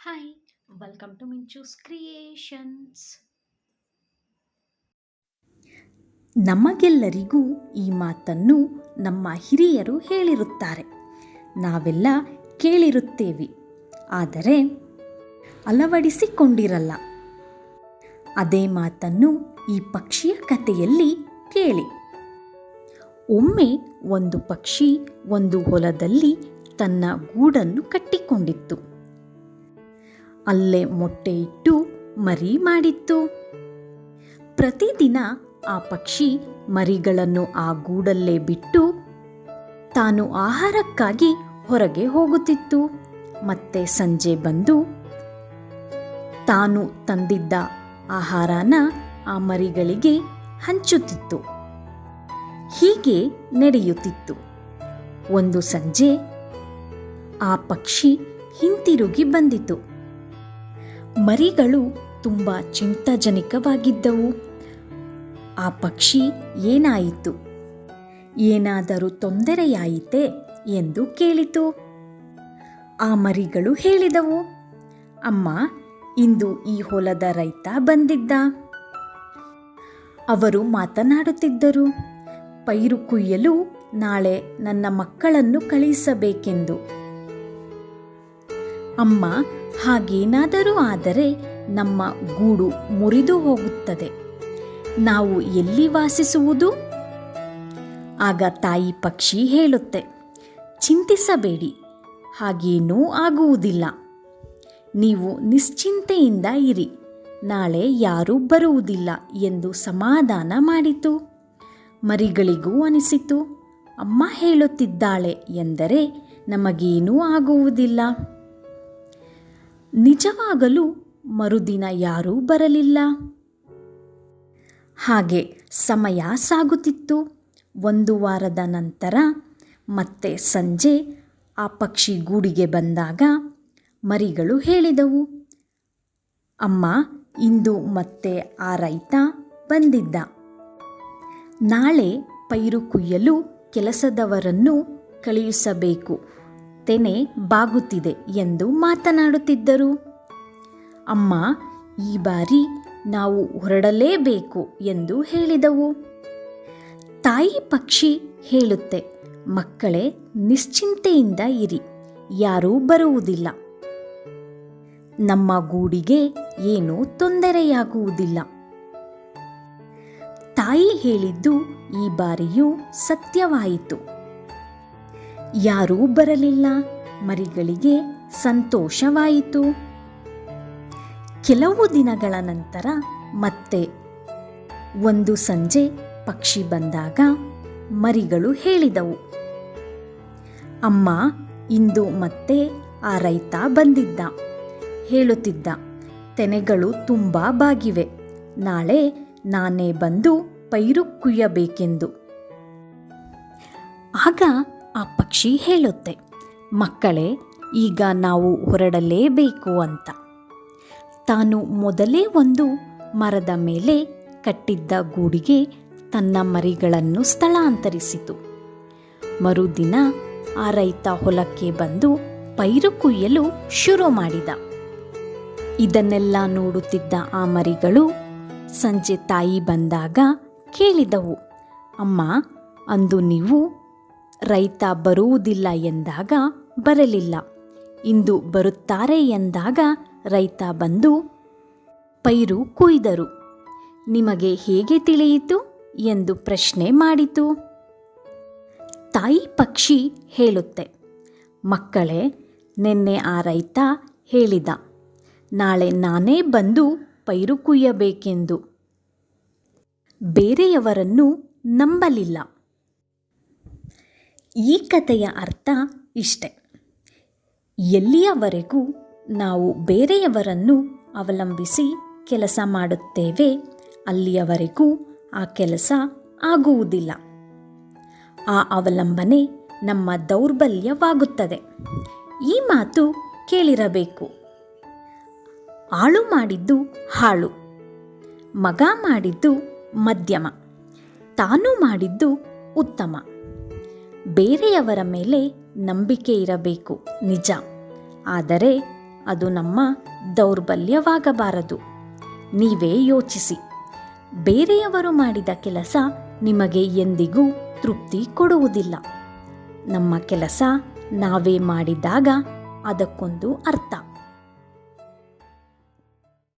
Hi welcome to Minchus creations ನಮಗೆಲ್ಲರಿಗೂ ಈ ಮಾತನ್ನು ನಮ್ಮ ಹಿರಿಯರು ಹೇಳಿರುತ್ತಾರೆ. ನಾವೆಲ್ಲ ಕೇಳಿರುತ್ತೇವೆ. ಆದರೆ ಅಳವಡಿಸಿಕೊಂಡಿರಲ್ಲ. ಅದೇ ಮಾತನ್ನು ಈ ಪಕ್ಷಿಯ ಕಥೆಯಲ್ಲಿ ಕೇಳಿ. ಒಮ್ಮೆ ಒಂದು ಪಕ್ಷಿ ಒಂದು ಹೊಲದಲ್ಲಿ ತನ್ನ ಗೂಡನ್ನು ಕಟ್ಟಿಕೊಂಡಿತ್ತು. ಅಲ್ಲೇ ಮೊಟ್ಟೆ ಇಟ್ಟು ಮರಿ ಮಾಡಿತ್ತು. ಪ್ರತಿದಿನ ಆ ಪಕ್ಷಿ ಮರಿಗಳನ್ನು ಆ ಗೂಡಲ್ಲೇ ಬಿಟ್ಟು ತಾನು ಆಹಾರಕ್ಕಾಗಿ ಹೊರಗೆ ಹೋಗುತ್ತಿತ್ತು. ಮತ್ತೆ ಸಂಜೆ ಬಂದು ತಾನು ತಂದಿದ್ದ ಆಹಾರನ ಆ ಮರಿಗಳಿಗೆ ಹಂಚುತ್ತಿತ್ತು. ಹೀಗೆ ನಡೆಯುತ್ತಿತ್ತು. ಒಂದು ಸಂಜೆ ಆ ಪಕ್ಷಿ ಹಿಂತಿರುಗಿ ಬಂದಿತು. ಮರಿಗಳು ತುಂಬ ಚಿಂತಾಜನಕವಾಗಿದ್ದವು. ಆ ಪಕ್ಷಿ ಏನಾಯಿತು? ಏನಾದರೂ ತೊಂದರೆಯಾಯಿತೆ ಎಂದು ಕೇಳಿತು. ಆ ಮರಿಗಳು ಹೇಳಿದವು, ಅಮ್ಮ, ಇಂದು ಈ ಹೊಲದ ರೈತ ಬಂದಿದ್ದ. ಅವರು ಮಾತನಾಡುತ್ತಿದ್ದರು, ಪೈರು ಕುಯ್ಯಲು ನಾಳೆ ನನ್ನ ಮಕ್ಕಳನ್ನು ಕಳುಹಿಸಬೇಕೆಂದು ಅಮ್ಮ, ಹಾಗೇನಾದರೂ ಆದರೆ ನಮ್ಮ ಗೂಡು ಮುರಿದು ಹೋಗುತ್ತದೆ. ನಾವು ಎಲ್ಲಿ ವಾಸಿಸುವುದು? ಆಗ ತಾಯಿ ಪಕ್ಷಿ ಹೇಳುತ್ತೆ, ಚಿಂತಿಸಬೇಡಿ, ಹಾಗೇನೂ ಆಗುವುದಿಲ್ಲ. ನೀವು ನಿಶ್ಚಿಂತೆಯಿಂದ ಇರಿ, ನಾಳೆ ಯಾರೂ ಬರುವುದಿಲ್ಲ ಎಂದು ಸಮಾಧಾನ ಮಾಡಿತು. ಮರಿಗಳಿಗೂ ಅನಿಸಿತು, ಅಮ್ಮ ಹೇಳುತ್ತಿದ್ದಾಳೆ ಎಂದರೆ ನಮಗೇನೂ ಆಗುವುದಿಲ್ಲ. ನಿಜವಾಗಲೂ ಮರುದಿನ ಯಾರೂ ಬರಲಿಲ್ಲ. ಹಾಗೆ ಸಮಯ ಸಾಗುತ್ತಿತ್ತು. ಒಂದು ವಾರದ ನಂತರ ಮತ್ತೆ ಸಂಜೆ ಆ ಪಕ್ಷಿ ಗೂಡಿಗೆ ಬಂದಾಗ ಮರಿಗಳು ಹೇಳಿದವು. ಅಮ್ಮ, ಇಂದು ಮತ್ತೆ ಆ ರೈತ ಬಂದಿದ್ದ. ನಾಳೆ ಪೈರು ಕುಯ್ಯಲು ಕೆಲಸದವರನ್ನು ಕಳುಹಿಸಬೇಕು. ತೆನೆ ಬಾಗುತ್ತಿದೆ ಎಂದು ಮಾತನಾಡುತ್ತಿದ್ದರು. ಅಮ್ಮ, ಈ ಬಾರಿ ನಾವು ಹೊರಡಲೇಬೇಕು ಎಂದು ಹೇಳಿದವು. ತಾಯಿ ಪಕ್ಷಿ ಹೇಳುತ್ತೆ, ಮಕ್ಕಳೇ ನಿಶ್ಚಿಂತೆಯಿಂದ ಇರಿ, ಯಾರೂ ಬರುವುದಿಲ್ಲ. ನಮ್ಮ ಗೂಡಿಗೆ ಏನೂ ತೊಂದರೆಯಾಗುವುದಿಲ್ಲ. ತಾಯಿ ಹೇಳಿದ್ದು ಈ ಬಾರಿಯೂ ಸತ್ಯವಾಯಿತು. ಯಾರೂ ಬರಲಿಲ್ಲ. ಮರಿಗಳಿಗೆ ಸಂತೋಷವಾಯಿತು. ಕೆಲವು ದಿನಗಳ ನಂತರ ಮತ್ತೆ ಒಂದು ಸಂಜೆ ಪಕ್ಷಿ ಬಂದಾಗ ಮರಿಗಳು ಹೇಳಿದವು. ಅಮ್ಮ, ಇಂದು ಮತ್ತೆ ಆ ರೈತ ಬಂದಿದ್ದ. ಹೇಳುತ್ತಿದ್ದ, ತೆನೆಗಳು ತುಂಬ ಬಾಗಿವೆ. ನಾಳೆ ನಾನೇ ಬಂದು ಪೈರು ಕುಯ್ಯಬೇಕೆಂದು. ಆಗ ಆ ಪಕ್ಷಿ ಹೇಳುತ್ತೆ, ಮಕ್ಕಳೇ, ಈಗ ನಾವು ಹೊರಡಲೇಬೇಕು ಅಂತ. ತಾನು ಮೊದಲೇ ಒಂದು ಮರದ ಮೇಲೆ ಕಟ್ಟಿದ್ದ ಗೂಡಿಗೆ ತನ್ನ ಮರಿಗಳನ್ನು ಸ್ಥಳಾಂತರಿಸಿತು. ಮರುದಿನ ಆ ರೈತ ಹೊಲಕ್ಕೆ ಬಂದು ಪೈರು ಕುಯ್ಯಲು ಶುರು ಮಾಡಿದ. ಇದನ್ನೆಲ್ಲ ನೋಡುತ್ತಿದ್ದ ಆ ಮರಿಗಳು ಸಂಜೆ ತಾಯಿ ಬಂದಾಗ ಕೇಳಿದವು, ಅಮ್ಮ, ಅಂದು ನೀವು ರೈತ ಬರುವುದಿಲ್ಲ ಎಂದಾಗ ಬರಲಿಲ್ಲ. ಇಂದು ಬರುತ್ತಾರೆ ಎಂದಾಗ ರೈತ ಬಂದು ಪೈರು ಕುಯ್ದರು. ನಿಮಗೆ ಹೇಗೆ ತಿಳಿಯಿತು? ಎಂದು ಪ್ರಶ್ನೆ ಮಾಡಿತು. ತಾಯಿ ಪಕ್ಷಿ ಹೇಳುತ್ತೆ. ಮಕ್ಕಳೇ, ನಿನ್ನೆ ಆ ರೈತ ಹೇಳಿದ, ನಾಳೆ ನಾನೇ ಬಂದು ಪೈರು ಕುಯ್ಯಬೇಕೆಂದು. ಬೇರೆಯವರನ್ನು ನಂಬಲಿಲ್ಲ. ಈ ಕಥೆಯ ಅರ್ಥ ಇಷ್ಟೆ. ಎಲ್ಲಿಯವರೆಗೂ ನಾವು ಬೇರೆಯವರನ್ನು ಅವಲಂಬಿಸಿ ಕೆಲಸ ಮಾಡುತ್ತೇವೆ, ಅಲ್ಲಿಯವರೆಗೂ ಆ ಕೆಲಸ ಆಗುವುದಿಲ್ಲ. ಆ ಅವಲಂಬನೆ ನಮ್ಮ ದೌರ್ಬಲ್ಯವಾಗುತ್ತದೆ. ಈ ಮಾತು ಕೇಳಿರಬೇಕು. ಆಳು ಮಾಡಿದ್ದು ಹಾಳು, ಮಗ ಮಾಡಿದ್ದು ಮಧ್ಯಮ, ತಾನು ಮಾಡಿದ್ದು ಉತ್ತಮ. ಬೇರೆಯವರ ಮೇಲೆ ನಂಬಿಕೆ ಇರಬೇಕು, ನಿಜ. ಆದರೆ ಅದು ನಮ್ಮ ದೌರ್ಬಲ್ಯವಾಗಬಾರದು. ನೀವೇ ಯೋಚಿಸಿ. ಬೇರೆಯವರು ಮಾಡಿದ ಕೆಲಸ ನಿಮಗೆ ಎಂದಿಗೂ ತೃಪ್ತಿ ಕೊಡುವುದಿಲ್ಲ. ನಮ್ಮ ಕೆಲಸ ನಾವೇ ಮಾಡಿದಾಗ ಅದಕ್ಕೊಂದು ಅರ್ಥ.